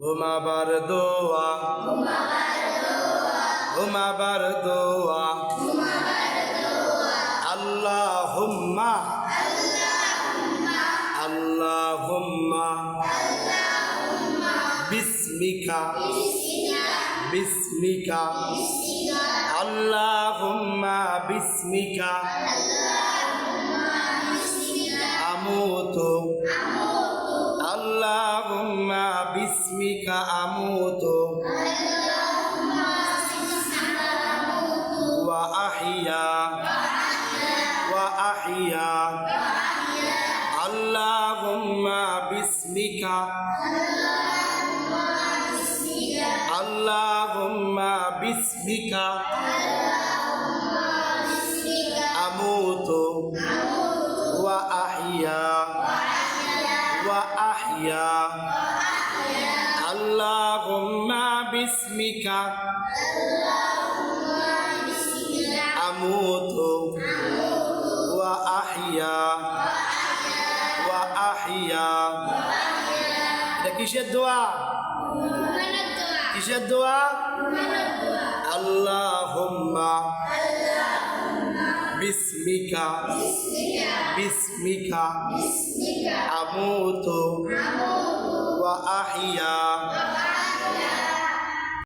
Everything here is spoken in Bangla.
ঘুমাবার দোয়া ঘুমাবার দোয়া আল্লাহ হুম্মা আল্লাহ হুম্মা বিস্মিকা বিস্মিকা আল্লাহ হুম্মা বিস্মিকা আমুতু বিস্মিকা আমুতু। ওয়া আহিয়া। ওয়া আহিয়া। আল্লাহুম্মা বিস্মিকা। আল্লাহুম্মা বিস্মিকা। আমুতু। ওয়া আহিয়া। আহিয়া। আল্লাহুম্মা বিস্মিকা। আমুতু। ওয়া আহিয়া। ওয়া আহিয়া। এটা কিসের দোয়া? কিসের দোয়া? আল্লাহুম্মা বিস্মিকা। বিস্মিকা। আমুতু। আহিয়া।